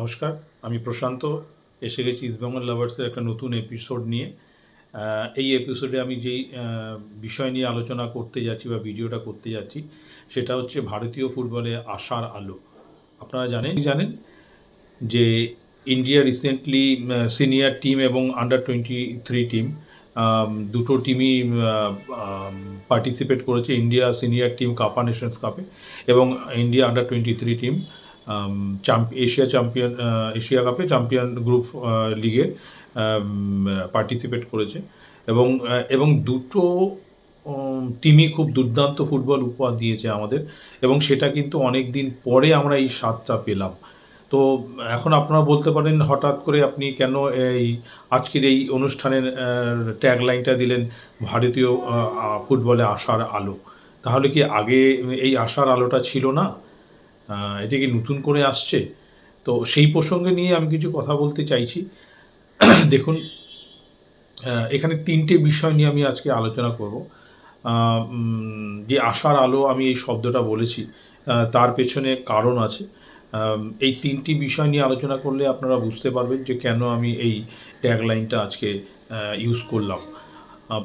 নমস্কার, আমি প্রশান্ত এসে গেছি ইস্টবেঙ্গল লাভার্সের একটা নতুন এপিসোড নিয়ে। এই এপিসোডে আমি যেই বিষয় নিয়ে আলোচনা করতে যাচ্ছি বা ভিডিওটা করতে যাচ্ছি, সেটা হচ্ছে ভারতীয় ফুটবলে আশার আলো। আপনারা জানেন জানেন যে ইন্ডিয়া রিসেন্টলি সিনিয়র টিম এবং আন্ডার টোয়েন্টি থ্রি টিম দুটো টিমই পার্টিসিপেট করেছে, India senior team CAFA nations কাপে এবং India under twenty three team Asia champion Asia কাপে চ্যাম্পিয়ন গ্রুপ লিগে পার্টিসিপেট করেছে। এবং এবং দুটো টিমই খুব দুর্দান্ত ফুটবল উপহার দিয়েছে আমাদের। এবং সেটা কিন্তু অনেক দিন পরে আমরা এই স্বাদটা পেলাম। তো এখন আপনারা বলতে পারেন, হঠাৎ করে আপনি কেন এই আজকের এই অনুষ্ঠানের ট্যাগ লাইনটা দিলেন, ভারতীয় ফুটবলে আসার আলো? তাহলে কি আগে এই আশার আলোটা ছিল না? এটা কি নতুন করে আসছে। তো সেই প্রসঙ্গে নিয়ে আমি কিছু কথা বলতে চাইছি। দেখুন এখানে তিনটে বিষয় নিয়ে আমি আজকে আলোচনা করব। যে আশার আলো আমি এই শব্দটা বলেছি তার পেছনে কারণ আছে। এই তিনটি বিষয় নিয়ে আলোচনা করলে আপনারা বুঝতে পারবেন যে কেন আমি এই ট্যাগলাইনটা আজকে ইউজ করলাম।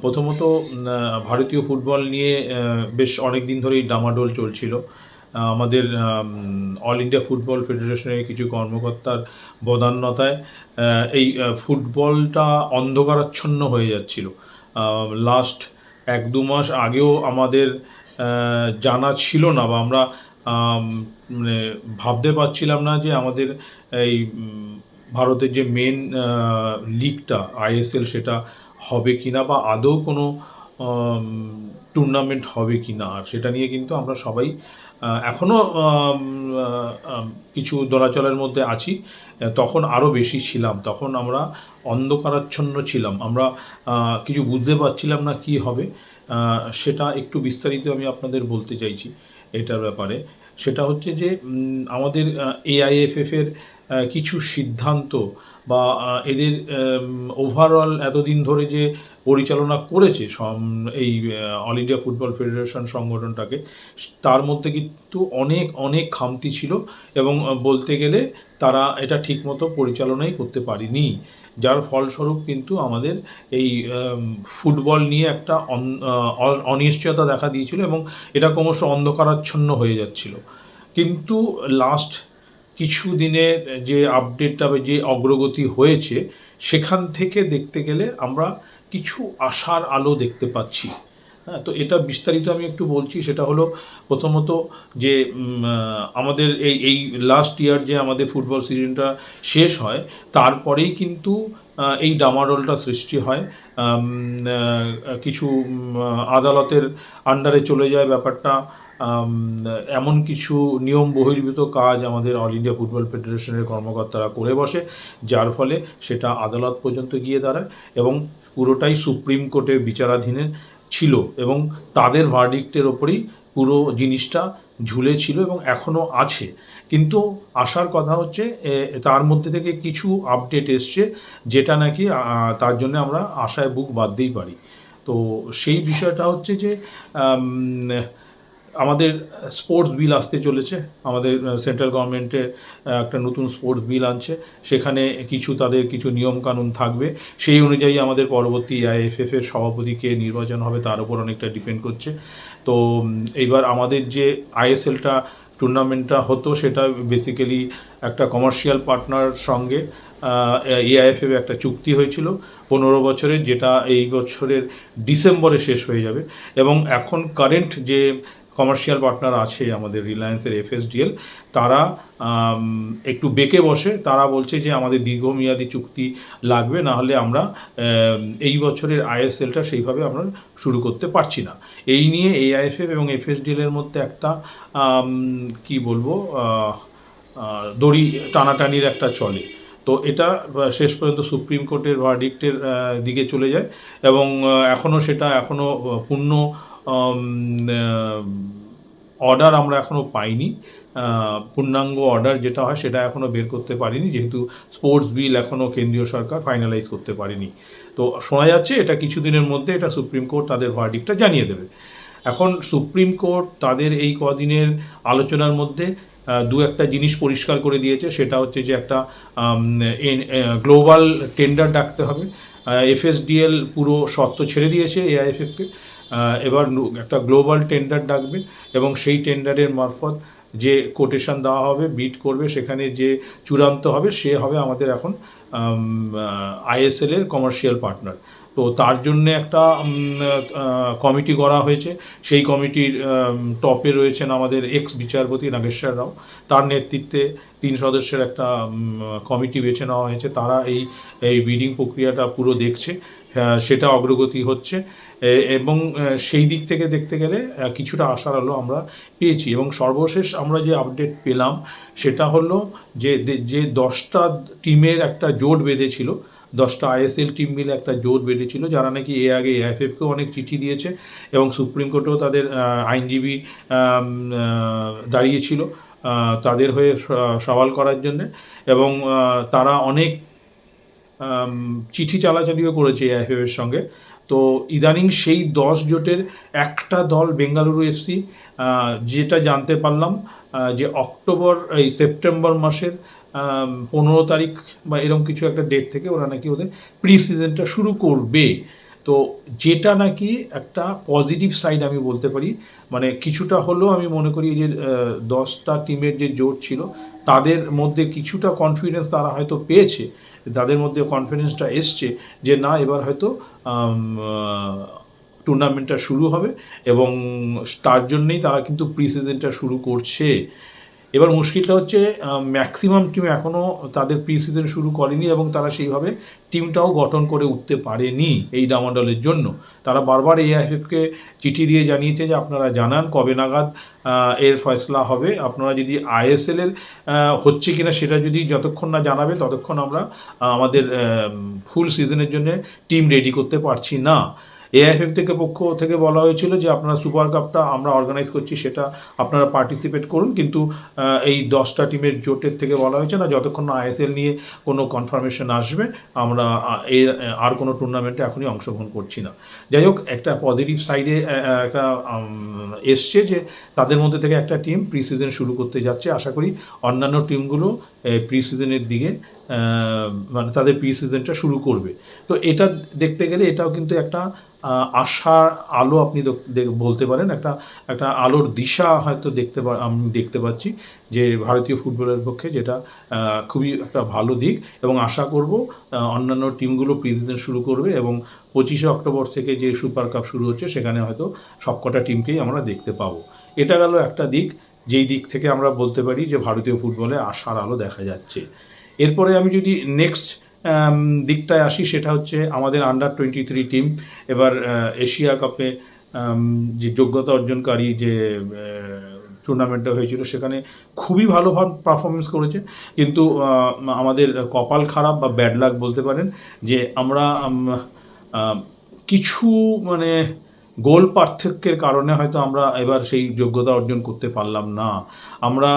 প্রথমত ভারতীয় ফুটবল নিয়ে বেশ অনেক দিন ধরেই ডামাডোল চলছিল। আমাদের অল ইন্ডিয়া ফুটবল ফেডারেশনের কিছু কর্মকর্তার বদান্যতায় এই ফুটবলটা অন্ধকারাচ্ছন্ন হয়ে যাচ্ছিল। লাস্ট এক দু মাস আগেও আমাদের জানা ছিল না বা আমরা মানে ভাবতে পারছিলাম না যে আমাদের এই ভারতের যে মেন লিগটা আইএসএল সেটা হবে কি না বা আদৌ কোনো টুর্নামেন্ট হবে কি না আর সেটা নিয়ে কিন্তু আমরা সবাই এখনও কিছু দোলাচলের মধ্যে আছি। তখন আরও বেশি ছিলাম। তখন আমরা অন্ধকারাচ্ছন্ন ছিলাম। আমরা কিছু বুঝতে পারছিলাম না কি হবে। সেটা একটু বিস্তারিত আমি আপনাদের বলতে চাইছি এটার ব্যাপারে। সেটা হচ্ছে যে আমাদের এআইএফএফের কিছু সিদ্ধান্ত বা এদের ওভারঅল এতদিন ধরে যে পরিচালনা করেছে এই অল ইন্ডিয়া ফুটবল ফেডারেশন সংগঠনটাকে, তার মধ্যে কিন্তু অনেক অনেক খামতি ছিল এবং বলতে গেলে তারা এটা ঠিকমতো পরিচালনাই করতে পারেনি। যার ফলস্বরূপ কিন্তু আমাদের এই ফুটবল নিয়ে একটা অনিশ্চয়তা দেখা দিয়েছিল এবং এটা ক্রমশ অন্ধকারাচ্ছন্ন হয়ে যাচ্ছিল। কিন্তু লাস্ট কিছু দিনের যে আপডেটটা বা যে অগ্রগতি হয়েছে, সেখান থেকে দেখতে গেলে আমরা কিছু আশার আলো দেখতে পাচ্ছি। হ্যাঁ তো এটা বিস্তারিত আমি একটু বলছি, সেটা হলো প্রথমত যে আমাদের এই এই লাস্ট ইয়ার যে আমাদের ফুটবল সিজনটা শেষ হয়, তারপরেই কিন্তু এই ডামাডোলটা সৃষ্টি হয়। কিছু আদালতের আন্ডারে চলে যায় ব্যাপারটা। এমন কিছু নিয়ম বহির্ভূত কাজ আমাদের অল ইন্ডিয়া ফুটবল ফেডারেশনের কর্মকর্তারা করে বসে, যার ফলে সেটা আদালত পর্যন্ত গিয়ে দাঁড়ায় এবং পুরোটাই সুপ্রিম কোর্টের বিচারাধীনে ছিল এবং তাদের ভার্ডিক্টের ওপরেই পুরো জিনিসটা ঝুলে ছিল এবং এখনও আছে। কিন্তু আসার কথা হচ্ছে তার মধ্যে থেকে কিছু আপডেট এসছে যেটা নাকি তার জন্য আমরা আশায় বুক বাঁধতেই পারি। তো সেই বিষয়টা হচ্ছে যে আমাদের স্পোর্টস বিল আসতে চলেছে। আমাদের সেন্ট্রাল গভর্নমেন্টে একটা নতুন স্পোর্টস বিল আনছে। সেখানে কিছু তাদের কিছু নিয়মকানুন থাকবে। সেই অনুযায়ী আমাদের পরবর্তী আইএফএফ এর সভাপতিকে নির্বাচন হবে তার উপর অনেকটা ডিপেন্ড করছে। তো এইবার আমাদের যে আইএসএলটা টুর্নামেন্টটা হতো, সেটা বেসিক্যালি একটা কমার্শিয়াল পার্টনার সঙ্গে এআইএফএফ একটা চুক্তি হয়েছিল। পনেরো বছরের, যেটা এই বছরের ডিসেম্বরে শেষ হয়ে যাবে। এবং এখন কারেন্ট যে কমার্শিয়াল পার্টনার আছে আমাদের রিলায়েন্সের এফএসডিএল তারা একটু বেঁকে বসে, তারা বলছে যে আমাদের দীর্ঘমেয়াদী চুক্তি লাগবে, না হলে আমরা এই বছরের আইএসএলটা সেইভাবে আমরা শুরু করতে পারছি না। এই নিয়ে এআইএফএফ এবং এফএসডিএল এর মধ্যে একটা কি বলব দড়ি টানাটানির একটা চলে। তো এটা শেষ পর্যন্ত সুপ্রিম কোর্টের ভার্ডিক্টের দিকে চলে যায় এবং এখনও সেটা এখনও পূর্ণ অর্ডার আমরা এখনও পাইনি। পূর্ণাঙ্গ অর্ডার যেটা হয় সেটা এখনও বের করতে পারিনি, যেহেতু স্পোর্টস বিল এখনও কেন্দ্রীয় সরকার ফাইনালাইজ করতে পারেনি। তো শোনা যাচ্ছে এটা কিছুদিনের মধ্যে এটা সুপ্রিম কোর্ট তাদের ভার্ডিক্টটা জানিয়ে দেবে। এখন সুপ্রিম কোর্ট তাদের এই কদিনের আলোচনার মধ্যে দু একটা জিনিস পরিষ্কার করে দিয়েছে, সেটা হচ্ছে যে একটা গ্লোবাল টেন্ডার ডাকতে হবে। এফএসডিএল পুরো শর্ত ছেড়ে দিয়েছে এআইএফএফকে এবার একটা গ্লোবাল টেন্ডার ডাকবে এবং সেই টেন্ডারের মারফত যে কোটেশন দেওয়া হবে বিট করবে সেখানে যে চূড়ান্ত হবে সে হবে আমাদের এখন আইএসএল এর কমার্শিয়াল পার্টনার তো তার জন্য একটা কমিটি করা হয়েছে। সেই কমিটির টপে রয়েছেন আমাদের এক্স বিচারপতি নাগেশ্বর রাও। তার নেতৃত্বে তিন সদস্যের একটা কমিটি বেছে নেওয়া হয়েছে। তারা এই এই বিডিং প্রক্রিয়াটা পুরো দেখছে। আহ, সেটা অগ্রগতি হচ্ছে। এবং সেই দিক থেকে দেখতে গেলে কিছুটা আশার আলো আমরা পেয়েছি। এবং সর্বশেষ আমরা যে আপডেট পেলাম, সেটা হলো যে যে দশটা টিমের একটা জোট বেঁধেছিল, দশটা আইএসএল টিম মিলে একটা জোট বেঁধেছিল, যারা নাকি এ আগে এআইএফএফকেও অনেক চিঠি দিয়েছে এবং সুপ্রিম কোর্টেও তাদের আইনজীবী দাঁড়িয়েছিল তাদের হয়ে সওয়াল করার জন্যে। এবং তারা অনেক চিঠি চালাচালিও করেছে এআইএফএফ এর সঙ্গে। তো ইদানিং সেই দশ জোটের একটা দল বেঙ্গালুরু এফসি যেটা জানতে পারলাম যে অক্টোবর, এই সেপ্টেম্বর মাসের পনেরো তারিখ বা এরকম কিছু একটা ডেট থেকে ওরা নাকি ওদের প্রি সিজনটা শুরু করবে। তো যেটা নাকি একটা পজিটিভ সাইড আমি বলতে পারি মানে কিছুটা হলেও আমি মনে করি যে দশটা টিমের যে জোট ছিল, তাদের মধ্যে কিছুটা কনফিডেন্স তারা হয়তো পেয়েছে, তাদের মধ্যে কনফিডেন্সটা এসছে যে না, এবার হয়তো টুর্নামেন্টটা শুরু হবে এবং তার জন্যেই তারা কিন্তু প্রি সিজনটা শুরু করছে। এবার মুশকিলটা হচ্ছে ম্যাক্সিমাম টিম এখনও তাদের প্রি সিজন শুরু করেনি এবং তারা সেইভাবে টিমটাও গঠন করে উঠতে পারেনি এই ডামাডলের জন্য। তারা বারবার এআইএফকে চিঠি দিয়ে জানিয়েছে যে আপনারা জানান কবে নাগাদ এর ফয়সলা হবে। আপনারা যদি আইএসএল এর আহ, হচ্ছে কিনা সেটা যদি যতক্ষণ না জানাবে ততক্ষণ আমরা আমাদের ফুল সিজনের জন্য টিম রেডি করতে পারছি না। এআইএফএফ থেকে পক্ষ থেকে বলা হয়েছিল যে আপনারা সুপার কাপটা আমরা অর্গানাইজ করছি, সেটা আপনারা পার্টিসিপেট করুন। কিন্তু এই দশটা টিমের জোটের থেকে বলা হয়েছে না, যতক্ষণ না আইএসএল নিয়ে কোনো কনফার্মেশন আসবে, আমরা এর আর কোনো টুর্নামেন্টে এখনই অংশগ্রহণ করছি না। যাই হোক, একটা পজিটিভ সাইডে একটা এসছে যে তাদের মধ্যে থেকে একটা টিম প্রি সিজন শুরু করতে যাচ্ছে। আশা করি অন্যান্য টিমগুলো প্রি সিজনের দিকে মানে তাদের প্রি সিজনটা শুরু করবে। তো এটা দেখতে গেলে এটাও কিন্তু একটা আশার আলো আপনি বলতে পারেন। একটা একটা আলোর দিশা হয়তো দেখতে আমি দেখতে পাচ্ছি যে ভারতীয় ফুটবলের পক্ষে যেটা খুবই একটা ভালো দিক এবং আশা করব অন্যান্য টিমগুলো প্রি সিজন শুরু করবে এবং পঁচিশে অক্টোবর থেকে যে সুপার কাপ শুরু হচ্ছে, সেখানে হয়তো সবকটা টিমকেই আমরা দেখতে পাবো। এটা গেল একটা দিক। যেই দিক থেকে আমরা বলতে পারি যে ভারতীয় ফুটবলে আশার আলো দেখা যাচ্ছে। এরপরে আমি যদি নেক্সট দিকটায় আসি, সেটা হচ্ছে আমাদের আন্ডার টোয়েন্টি থ্রি টিম এবার এশিয়া কাপে যে যোগ্যতা অর্জনকারী যে টুর্নামেন্টটা হয়েছিল, সেখানে খুবই ভালো পারফরমেন্স করেছে। কিন্তু আমাদের কপাল খারাপ বা ব্যাড লাক বলতে পারেন যে আমরা কিছু মানে গোল পার্থক্যের কারণে হয়তো আমরা এবার সেই যোগ্যতা অর্জন করতে পারলাম না। আমরা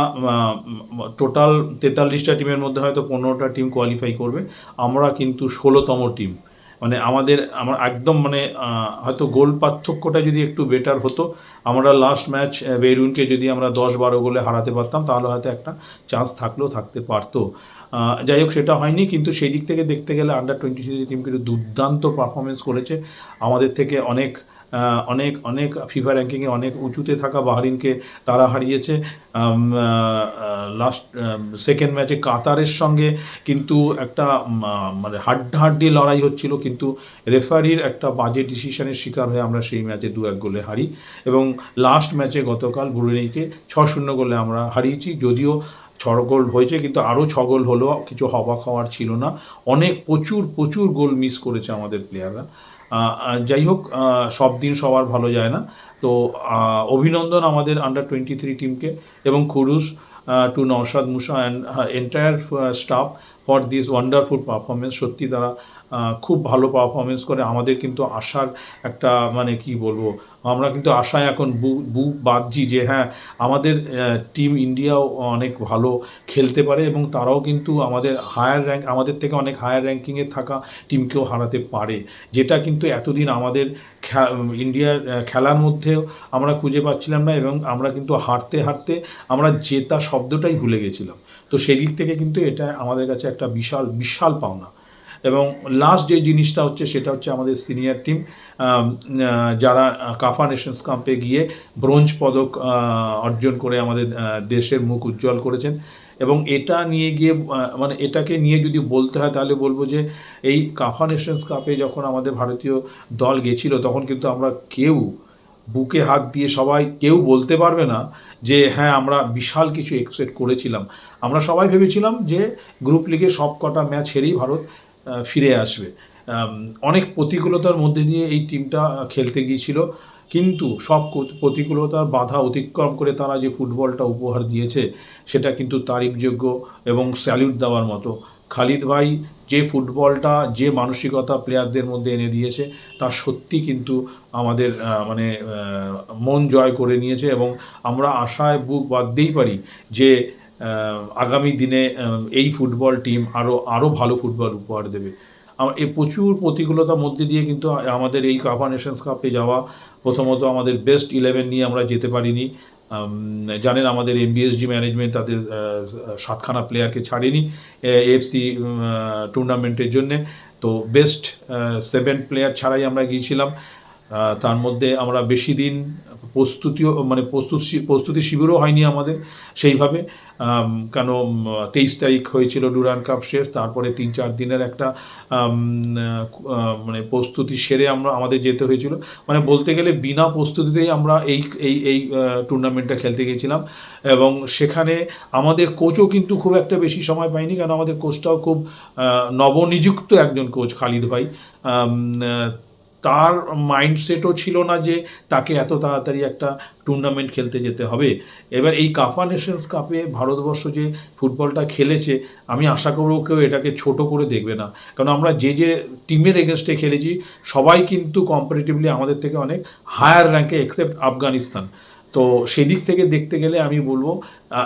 টোটাল তেতাল্লিশটা টিমের মধ্যে হয়তো পনেরোটা টিম কোয়ালিফাই করবে। আমরা কিন্তু ষোলোতম টিম মানে আমাদের, আমার একদম মানে হয়তো গোল পার্থক্যটা যদি একটু বেটার হতো, আমরা লাস্ট ম্যাচ বেরুনকে যদি আমরা দশ বারো গোলে হারাতে পারতাম, তাহলে হয়তো একটা চান্স থাকলেও থাকতে পারতো। যাই হোক, সেটা হয়নি, কিন্তু সেই দিক থেকে দেখতে গেলে আন্ডার টোয়েন্টি থ্রি টিম কিন্তু দুর্দান্ত পারফরমেন্স করেছে। আমাদের থেকে অনেক অনেক অনেক ফিফা র্যাঙ্কিংয়ে অনেক উঁচুতে থাকা বাহরিনকে তারা হারিয়েছে। লাস্ট সেকেন্ড ম্যাচে কাতারের সঙ্গে কিন্তু একটা মানে হাড্ডাহাড্ডি লড়াই হচ্ছিল, কিন্তু রেফারির একটা বাজে ডিসিশনের শিকার হয়ে আমরা সেই ম্যাচে দু এক গোলে হারি। এবং লাস্ট ম্যাচে গতকাল ব্রুনেইকে ছ শূন্য গোলে আমরা হারিয়েছি, যদিও ছ গোল হয়েছে, কিন্তু আরও ছ গোল হলো, কিছু হওয়া খাওয়ার ছিল না। অনেক প্রচুর প্রচুর গোল মিস করেছে আমাদের প্লেয়াররা যাই হোক সব দিন সবার ভালো যায় না। তো অভিনন্দন আমাদের আন্ডার টোয়েন্টি থ্রি টিমকে এবং kudos to Naushad Moosa and entire staff for this wonderful performance সত্যি তারা খুব ভালো পারফরমেন্স করে। আমাদের কিন্তু আশার একটা মানে কি বলব, আমরা কিন্তু আশায় এখন বুক বুক বাঁধছি যে হ্যাঁ আমাদের টিম ইন্ডিয়াও অনেক ভালো খেলতে পারে এবং তারাও কিন্তু আমাদের হায়ার র্যাঙ্ক আমাদের থেকে অনেক হায়ার র্যাঙ্কিংয়ে থাকা টিমকেও হারাতে পারে। যেটা কিন্তু এতদিন আমাদের ইন্ডিয়ার খেলার মধ্যেও আমরা খুঁজে পাচ্ছিলাম না এবং আমরা কিন্তু হারতে হারতে আমরা জেতা শব্দটাই ভুলে গেছিলাম। তো সেদিক থেকে কিন্তু এটা আমাদের কাছে একটা বিশাল বিশাল পাওনা। এবং লাস্ট যে জিনিসটা হচ্ছে, সেটা হচ্ছে আমাদের সিনিয়র টিম যারা কাফা নেশনস কাপে গিয়ে ব্রোঞ্জ পদক অর্জন করে আমাদের দেশের মুখ উজ্জ্বল করেছেন। এবং এটা নিয়ে গিয়ে মানে এটাকে নিয়ে যদি বলতে হয়, তাহলে বলব যে এই কাফা নেশনস কাপে যখন আমাদের ভারতীয় দল গেছিল, তখন কিন্তু আমরা কেউ বুকে হাত দিয়ে সবাই, কেউ বলতে পারবে না যে হ্যাঁ আমরা বিশাল কিছু এক্সপেক্ট করেছিলাম। আমরা সবাই ভেবেছিলাম যে গ্রুপ লিগে সব কটা ম্যাচ হেরেই ভারত ফিরে আসবে। অনেক প্রতিকূলতার মধ্যে দিয়ে এই টিমটা খেলতে গিয়েছিল। কিন্তু সব প্রতিকূলতার বাধা অতিক্রম করে তারা যে ফুটবলটা উপহার দিয়েছে, সেটা কিন্তু তারিফযোগ্য এবং স্যালিউট দেওয়ার মতো। খালিদ ভাই যে ফুটবলটা, যে মানসিকতা প্লেয়ারদের মধ্যে এনে দিয়েছে, তা সত্যি কিন্তু আমাদের মানে মন জয় করে নিয়েছে এবং আমরা আশায় বুক বাঁধতেই পারি যে আগামী দিনে এই ফুটবল টিম আরও আরও ভালো ফুটবল উপহার দেবে। এই প্রচুর প্রতিকূলতার মধ্যে দিয়ে কিন্তু আমাদের এই কাপা নেশনস কাপে যাওয়া প্রথমত আমাদের বেস্ট ইলেভেন নিয়ে আমরা যেতে পারিনি। জানেন আমাদের এমবিএসডি ম্যানেজমেন্ট তাদের সাতখানা প্লেয়ারকে ছাড়েনি এএফসি টুর্নামেন্টের জন্যে। তো বেস্ট সেভেন প্লেয়ার ছাড়াই আমরা গিয়েছিলাম। তার মধ্যে আমরা বেশি দিন প্রস্তুতিও মানে প্রস্তুত প্রস্তুতি শিবিরও হয়নি আমাদের সেইভাবে। কেন তেইশ তারিখ হয়েছিল ডুরান কাপ শেষ, তারপরে তিন চার দিনের একটা মানে প্রস্তুতি সেরে আমরা, আমাদের যেতে হয়েছিল। মানে বলতে গেলে বিনা প্রস্তুতিতেই আমরা এই এই এই টুর্নামেন্টটা খেলতে গিয়েছিলাম এবং সেখানে আমাদের কোচও কিন্তু খুব একটা বেশি সময় পায়নি, কারণ আমাদের কোচটাও খুব নবনিযুক্ত একজন কোচ খালিদ ভাই। তার মাইন্ডসেটও ছিল না যে তাকে এত তাড়াতাড়ি একটা টুর্নামেন্ট খেলতে যেতে হবে। এবার এই কাফা নেশনস কাপে ভারতবর্ষ যে ফুটবলটা খেলেছে, আমি আশা করব কেউ এটাকে ছোট করে দেখবে না। কারণ আমরা যে যে টিমের এগেনস্টে খেলেছি, সবাই কিন্তু কম্পারেটিভলি আমাদের থেকে অনেক হায়ার র্যাঙ্কে এক্সেপ্ট আফগানিস্তান। তো সেদিক থেকে দেখতে গেলে আমি বলব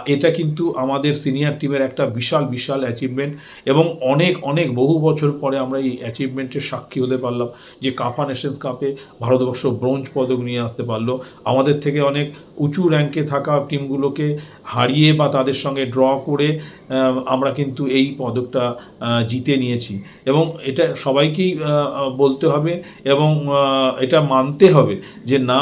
এটা কিন্তু আমাদের সিনিয়র টিমের একটা বিশাল বিশাল অ্যাচিভমেন্ট এবং অনেক অনেক বহু বছর পরে আমরা এই অ্যাচিভমেন্টের সাক্ষী হতে পারলাম যে কাপা নেশনস কাপে ভারতবর্ষ ব্রোঞ্জ পদক নিয়ে আসতে পারল। আমাদের থেকে অনেক উঁচু র্যাঙ্কে থাকা টিমগুলোকে হারিয়ে বা তাদের সঙ্গে ড্র করে আমরা কিন্তু এই পদকটা জিতে নিয়েছি। এবং এটা সবাইকেই বলতে হবে এবং এটা মানতে হবে যে না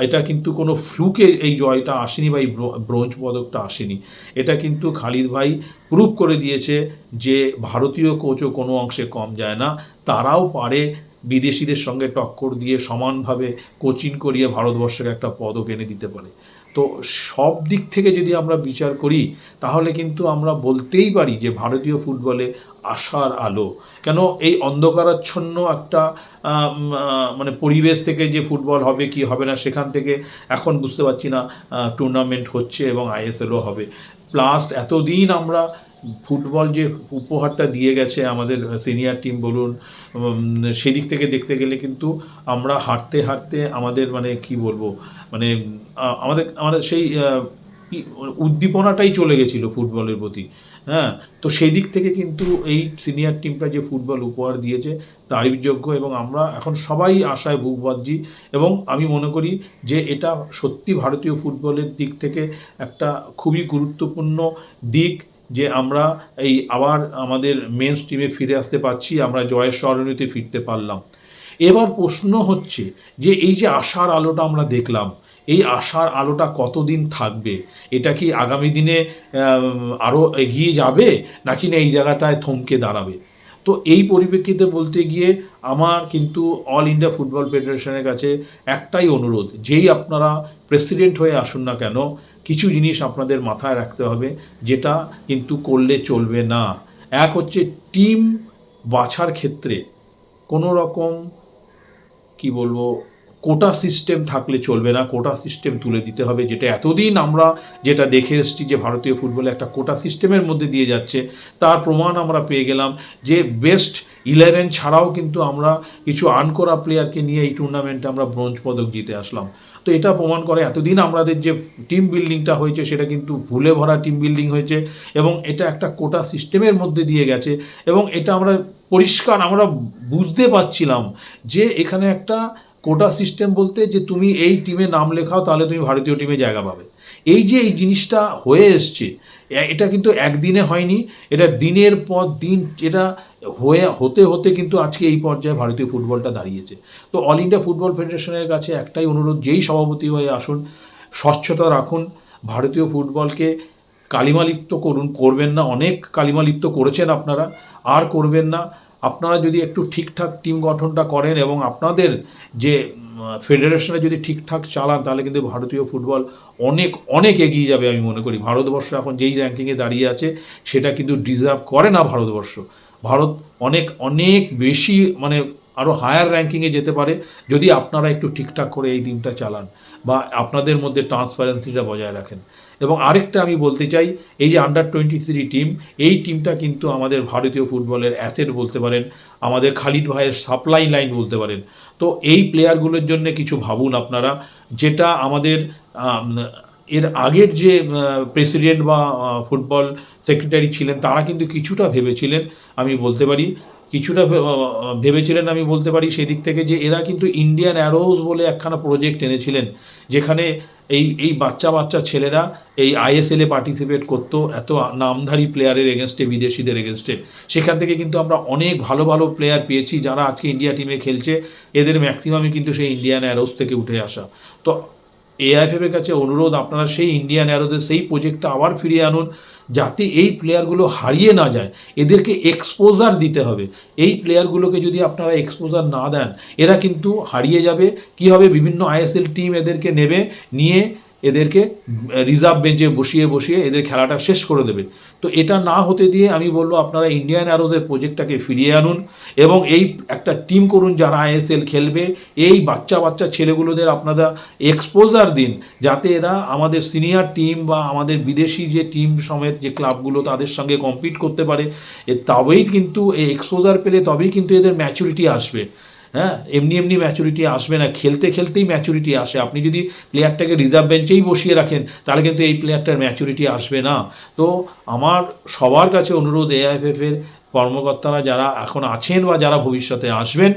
এটা কিন্তু কোনো ফ্লুকে এই জয়টা আসেনি বা এই ব্রোঞ্জ ব্রোঞ্জ পদকটা আসেনি। এটা কিন্তু খালিদ ভাই প্রুভ করে দিয়েছে যে ভারতীয় কোচও কোনো অংশে কম যায় না। তারাও পারে বিদেশিদের সঙ্গে টক্কর দিয়ে সমানভাবে কোচিং করিয়ে ভারতবর্ষকে একটা পদক এনে দিতে পারে। তো সব দিক থেকে যদি আমরা বিচার করি, তাহলে কিন্তু আমরা বলতেই পারি যে ভারতীয় ফুটবলে আশার আলো। কেন? এই অন্ধকারাচ্ছন্ন একটা মানে পরিবেশ থেকে যে ফুটবল হবে, কি হবে না, সেখান থেকে এখন বুঝতে পারছি না টুর্নামেন্ট হচ্ছে এবং আইএসএলও হবে। প্লাস এতদিন আমরা ফুটবল যে উপহারটা দিয়ে গেছে আমাদের সিনিয়র টিম বলুন সেদিক থেকে দেখতে গেলে কিন্তু আমরা হাঁটতে হাঁটতে আমাদের মানে কি বলব মানে আমাদের আমাদের সেই উদ্দীপনাটাই চলে গেছিল ফুটবলের প্রতি হ্যাঁ? তো সেই দিক থেকে কিন্তু এই সিনিয়র টিমটা যে ফুটবল উপহার দিয়েছে তারিফযোগ্য এবং আমরা এখন সবাই আশায় বুক বাঁধছি এবং আমি মনে করি যে এটা সত্যি ভারতীয় ফুটবলের দিক থেকে একটা খুবই গুরুত্বপূর্ণ দিক যে আমরা এই আবার আমাদের মেন স্ট্রিমে ফিরে আসতে পারছি, আমরা জয়ের স্মরণীতে ফিরতে পারলাম। এবার প্রশ্ন হচ্ছে যে এই যে আশার আলোটা আমরা দেখলাম এই আশার আলোটা কতদিন থাকবে? এটা কি আগামী দিনে আরও এগিয়ে যাবে? নাকি না এই জায়গাটায় থমকে দাঁড়াবে? তো এই পরিপ্রেক্ষিতে বলতে গিয়ে আমার কিন্তু অল ইন্ডিয়া ফুটবল ফেডারেশনের কাছে একটাই অনুরোধ, যেই আপনারা প্রেসিডেন্ট হয়ে আসুন না কেন, কিছু জিনিস আপনাদের মাথায় রাখতে হবে, যেটা কিন্তু করলে চলবে না। এক হচ্ছে টিম বাছার ক্ষেত্রে কোনো রকম কি বলব কোটা সিস্টেম থাকলে চলবে না, কোটা সিস্টেম তুলে দিতে হবে। যেটা এতদিন আমরা যেটা দেখে এসেছি যে ভারতীয় ফুটবলে একটা কোটা সিস্টেমের মধ্যে দিয়ে যাচ্ছে, তার প্রমাণ আমরা পেয়ে গেলাম যে বেস্ট ইলেভেন ছাড়াও কিন্তু আমরা কিছু আর্ন করা প্লেয়ারকে নিয়ে এই টুর্নামেন্টে আমরা ব্রোঞ্জ পদক জিতে আসলাম। তো এটা প্রমাণ করে এতদিন আমাদের যে টিম বিল্ডিংটা হয়েছে, সেটা কিন্তু ভুলে ভরা টিম বিল্ডিং হয়েছে এবং এটা একটা কোটা সিস্টেমের মধ্যে দিয়ে গেছে এবং এটা আমরা পরিষ্কার, আমরা বুঝতে পারছিলাম যে এখানে একটা কোটা সিস্টেম বলতে যে তুমি এই টিমে নাম লেখাও তাহলে তুমি ভারতীয় টিমে জায়গা পাবে। এই যে এই জিনিসটা হয়ে এসছে এটা কিন্তু একদিনে হয়নি, এটা দিনের পর দিন, এটা হয়ে, হতে হতে কিন্তু আজকে এই পর্যায়ে ভারতীয় ফুটবলটা দাঁড়িয়েছে। তো অল ইন্ডিয়া ফুটবল ফেডারেশনের কাছে একটাই অনুরোধ, যেই সভাপতি হয়ে আসুন, স্বচ্ছতা রাখুন, ভারতীয় ফুটবলকে কালিমালিপ্ত করুন, করবেন না, অনেক কালিমালিপ্ত করেছেন আপনারা, আর করবেন না। আপনারা যদি একটু ঠিকঠাক টিম গঠনটা করেন এবং আপনাদের যে ফেডারেশনে যদি ঠিকঠাক চালান, তাহলে কিন্তু ভারতীয় ফুটবল অনেক অনেক এগিয়ে যাবে আমি মনে করি। ভারতবর্ষ এখন যেই র্যাঙ্কিংয়ে দাঁড়িয়ে আছে, সেটা কিন্তু ডিজার্ভ করে না ভারতবর্ষ। ভারত অনেক অনেক বেশি মানে আরও হায়ার র্যাঙ্কিংয়ে যেতে পারে, যদি আপনারা একটু ঠিকঠাক করে এই দিনটা চালান বা আপনাদের মধ্যে ট্রান্সপারেন্সিটা বজায় রাখেন। এবং আরেকটা আমি বলতে চাই, এই যে আন্ডার টোয়েন্টি থ্রি টিম এই টিমটা কিন্তু আমাদের ভারতীয় ফুটবলের অ্যাসেট বলতে পারেন, আমাদের খালিদ ভাইয়ের সাপ্লাই লাইন বলতে পারেন। তো এই প্লেয়ারগুলোর জন্য কিছু ভাবুন আপনারা, যেটা আমাদের এর আগের যে প্রেসিডেন্ট বা ফুটবল সেক্রেটারি ছিলেন, তারা কিন্তু কিছুটা ভেবেছিলেন, আমি বলতে পারি কিছুটা ভেবেছিলেন আমি বলতে পারি সেদিক থেকে যে এরা কিন্তু ইন্ডিয়ান অ্যারোজ বলে একখানা প্রজেক্ট এনেছিলেন, যেখানে এই এই বাচ্চা বাচ্চা ছেলেরা এই আইএসএলে পার্টিসিপেট করতো, এত নামধারী প্লেয়ারের এগেনস্টে বিদেশিদের এগেনস্টে সেখান থেকে কিন্তু আমরা অনেক ভালো ভালো প্লেয়ার পেয়েছি যারা আজকে ইন্ডিয়া টিমে খেলছে, এদের ম্যাক্সিমামই কিন্তু সেই ইন্ডিয়ান অ্যারোস থেকে উঠে আসা। তো এআইএফএফের কাছে অনুরোধ, আপনারা সেই ইন্ডিয়ান অ্যারোদের সেই প্রজেক্টটা আবার ফিরিয়ে আনুন যাতে এই প্লেয়ারগুলো হারিয়ে না যায়। এদেরকে এক্সপোজার দিতে হবে। এই প্লেয়ারগুলোকে যদি আপনারা এক্সপোজার না দেন, এরা কিন্তু হারিয়ে যাবে। কি হবে? বিভিন্ন আইএসএল টিম এদেরকে নেবে, নিয়ে এদেরকে রিজার্ভ বেঞ্চে বসিয়ে বসিয়ে এদের খেলাটা শেষ করে দেবে। তো এটা না হতে দিয়ে আমি বলব আপনারা ইন্ডিয়ান অ্যারোদের প্রজেক্টটাকে ফিরিয়ে আনুন এবং এই একটা টিম করুন যারা আইএসএল খেলবে। এই বাচ্চা বাচ্চা ছেলেগুলোদের আপনারা এক্সপোজার দিন যাতে এরা আমাদের সিনিয়র টিম বা আমাদের বিদেশি যে টিম সমেত যে ক্লাবগুলো তাদের সঙ্গে কম্পিট করতে পারে। তবেই কিন্তু এই এক্সপোজার পেলে তবেই কিন্তু এদের ম্যাচুরিটি আসবে। হ্যাঁ এমনি এমনি ম্যাচুরিটি আসবে না। খেলতে খেলতেই ম্যাচুরিটি আসে। আপনি যদি প্লেয়ারটাকে রিজার্ভ বেঞ্চেই বসিয়ে রাখেন, তাহলে কিন্তু এই প্লেয়ারটার ম্যাচুরিটি আসবে না। তো আমার সবার কাছে অনুরোধ এআইএফএফের কর্মকর্তারা যারা এখন আছেন বা যারা ভবিষ্যতে আসবেন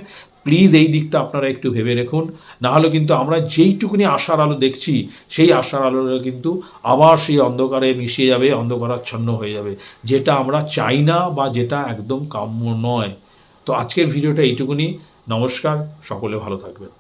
প্লিজ এই দিকটা আপনারা একটু ভেবে রাখুন। নাহলে কিন্তু আমরা যেইটুকুনি আশার আলো দেখছি, সেই আশার আলোটা কিন্তু আবার সেই অন্ধকারে মিশিয়ে যাবে, অন্ধকারাচ্ছন্ন হয়ে যাবে। যেটা আমরা চাই না বা যেটা একদম কাম্য নয়। তো আজকের ভিডিওটা এইটুকুনি। নমস্কার সকলে ভালো থাকবেন।